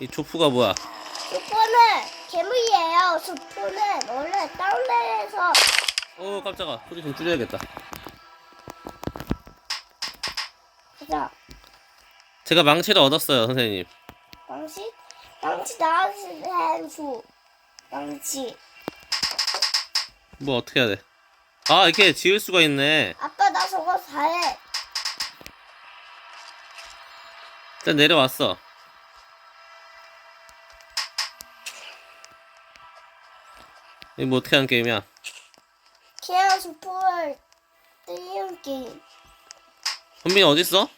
이 조프가 뭐야? 수포는 괴물이에요. 수포는 원래 다른 데에서 어 깜짝아 소리 좀 줄여야겠다. 가자. 제가 망치를 얻었어요 선생님. 망치? 망치 나한테 줘. 망치. 뭐 어떻게 해야 돼? 아 이렇게 지을 수가 있네. 아빠 나 저거 잘해. 일단 내려왔어. 이거 뭐 어떻게 하는 게임이야? 그냥 수포를 때리는 게임. 현빈이 어딨어?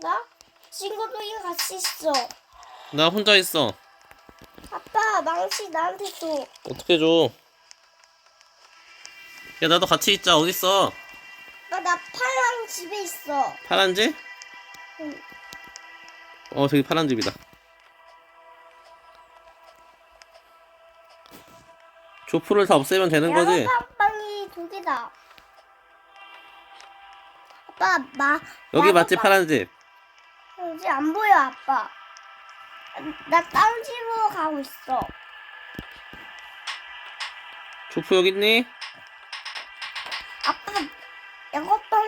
나? 친구들이랑 같이 있어. 나 혼자 있어. 아빠 망치 나한테 줘. 어떻게 줘? 야 나도 같이 있자 어딨어? 아빠 나 파랑 집에 있어. 파란 집? 응. 어 저기 파란 집이다. 조프를 다 없애면 되는 거지? 야광빵이 두 개다. 아빠 마. 여기 맞지 파란 집? 여기 안 보여 아빠. 나 다른 집으로 가고 있어. 조프 여기 있니? 아빠 야광빵.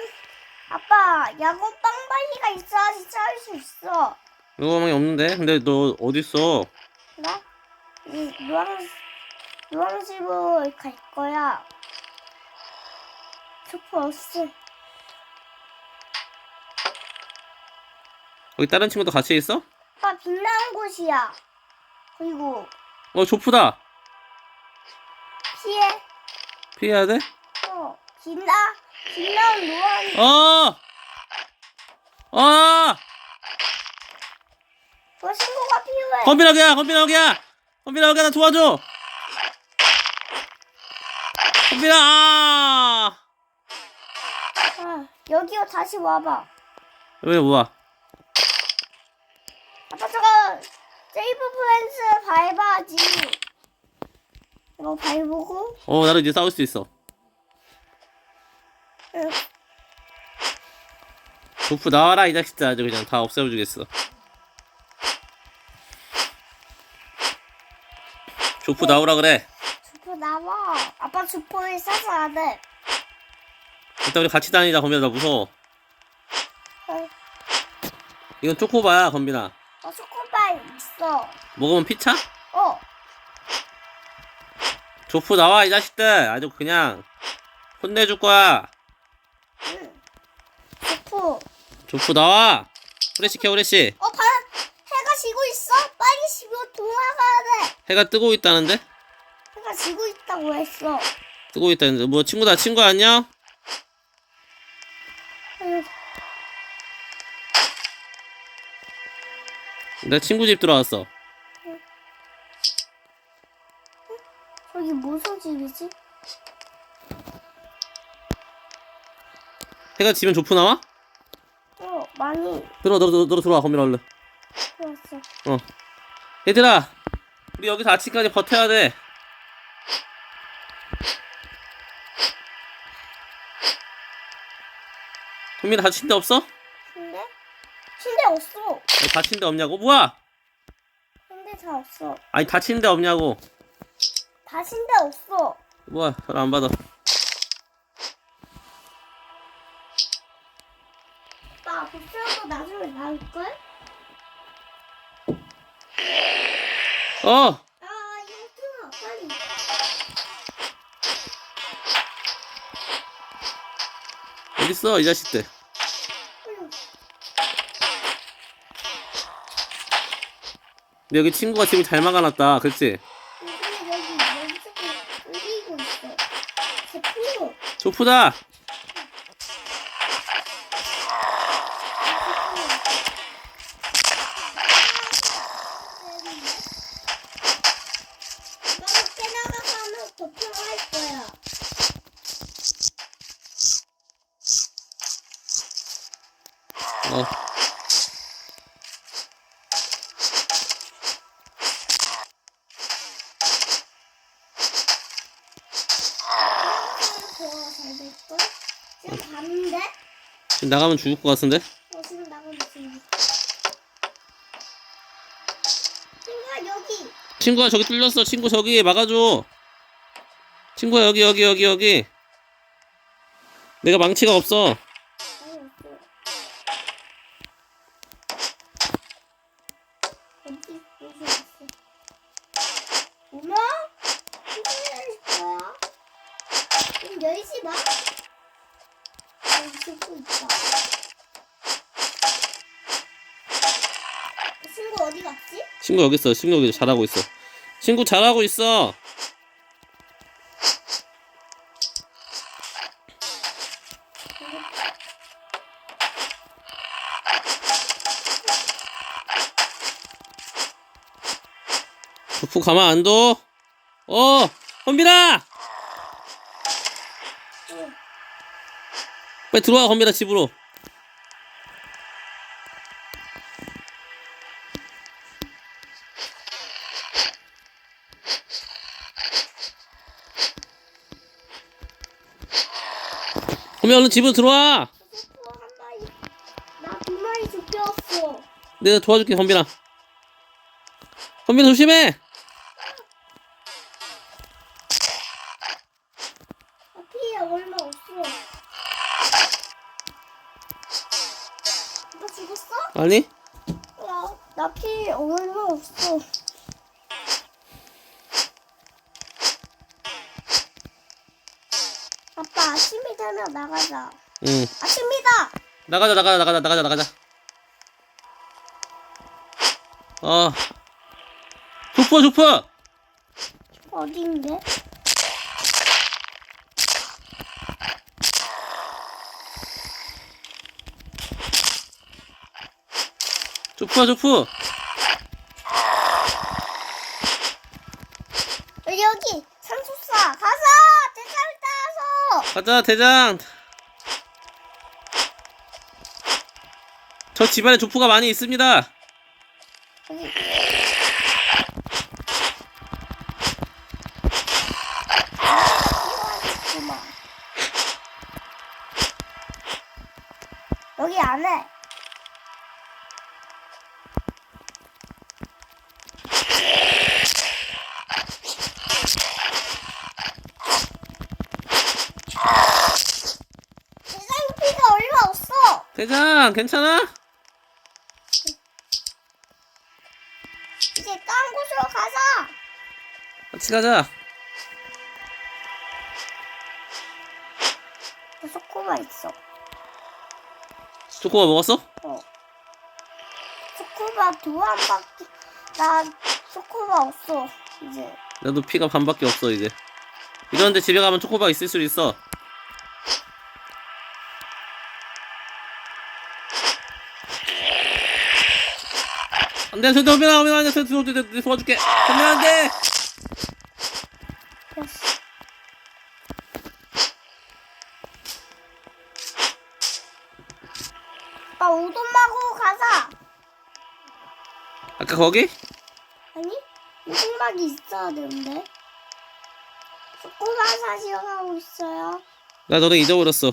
아빠 야광빵바위가 있어야지 찾을 수 있어. 이거만이 없는데? 근데 너 어딨어? 나? 이 노랑 노랑 집으로 갈 거야. 슈퍼 없어. 여기 다른 친구도 같이 있어? 아빠 빛나는 곳이야. 그리고 어 조프다! 피해. 피해야 돼? 어, 빛나, 빛나는 노란, 어! 어! 저 친구가 필요해. 건빈아 여기야! 건빈아 여기야! 건빈아 여기야 나 도와줘! 아! 아, 여기로 다시 와봐. 왜 뭐야? 아빠 저거, 세이브 프렌즈 밟아야지. 이거 밟고, 어 나도 이제 싸울 수 있어 응. 조프 나와라 이 자식들 아주 그냥 다 없애주겠어 조프 나오라 그래 나와. 아빠 주포를 싸서 안 해. 일단 우리 같이 다니자 건빈아 나 무서워 어, 이건 초코바야 건빈아 어, 초코바이 있어. 먹으면 피차? 어, 조프 나와 이 자식들 아주 그냥 혼내줄 거야 응. 주포. 조프 나와 후레쉬 켜 후레쉬 어, 바, 해가 지고 있어? 빨리 집으로 돌아가야 돼. 해가 뜨고 있다는데? 있다고 했어. 뜨고 있다는데 뭐 친구다 친구 안녕? 아유, 내 친구 집 들어왔어 저기 무슨 집이지? 해가 지면 조프 나와? 어, 많이 들어 들어 들어, 들어 들어와 건빈아 얼른 들어왔어. 얘들아 우리 여기서 아침까지 버텨야 돼 현민아 다친 데 없어? 침대? 침대 없어. 아니, 다친 데 없냐고? 뭐야? 침대 잘 없어. 아니 다친 데 없냐고 다 침대 없어. 뭐야 전화 안 받아 나 복수하고 나중에 나올걸? 어! 어딨어 이 자식들 응. 근데 여기 친구가 집을 잘 막아놨다 그치? 근데 여기 여기서 울리고 있어. 제 필요. 조프다 너무 깨나가면 더 필요할 거야. 어 더잘 될걸? 지금 봤는데? 지금 나가면 죽을 것 같은데? 어, 지금 나가면 지금. 친구 여기. 친구야 저기 뚫렸어 친구 저기 막아줘 친구야 여기 여기 여기 여기 내가 망치가 없어 아니, 없어. 어디 여기 있어. 엄마? 무슨 거야? 지금 10시 반? 있다. 친구 어디 갔지? 친구 여기 있어 친구 여기 잘하고 있어 친구 잘하고 있어 푸 가만 안 둬? 어 건빈아 응. 빨리 들어와 건빈아 집으로 건빈 얼른 집으로 들어와. 나 두 마리 죽였어. 내가 도와줄게 건빈아 건빈아 조심해 야, 나피 얼마 없어. 아빠 아침이 되면 나가자. 응 아침이다. 나가자 나가자 나가자 나가자 나가자 어 조프 조프 어딘데? 조프야 조프 여기 여기. 산소사. 가자. 대차를 따서. 가자 대장. 저 집안에 조프가 많이 있습니다. 여기. 안에 대장 괜찮아? 이제 딴 곳으로 가자. 같이 가자 나 초코바 있어. 조코가 먹었어? 어. 초코바 두 한 바퀴. 나 초코바 없어. 이제. 나도 피가 반밖에 없어 이제 이런데 집에 가면 초코바 있을 수 있어 안돼 안돼 도민아 도민아 안돼 도와줄게 도와줄게 도민아 안돼 됐어. 아빠 마고 가자. 아까 거기? 아니? 우동 막이 있어야 되는데. 초코바 사시러 가고 있어요. 나 너네 잊어버렸어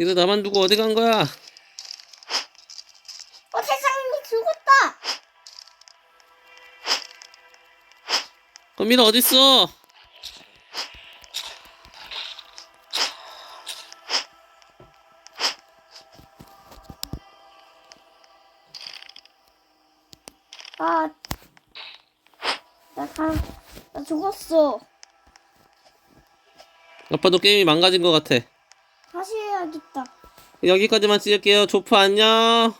이거 나만 두고 어디 간 거야? 어, 세상이 죽었다. 건민아 어딨어? 아, 나 가, 나 죽었어. 아빠도 게임이 망가진 것 같아. 여기까지만 찍을게요. 조프 안녕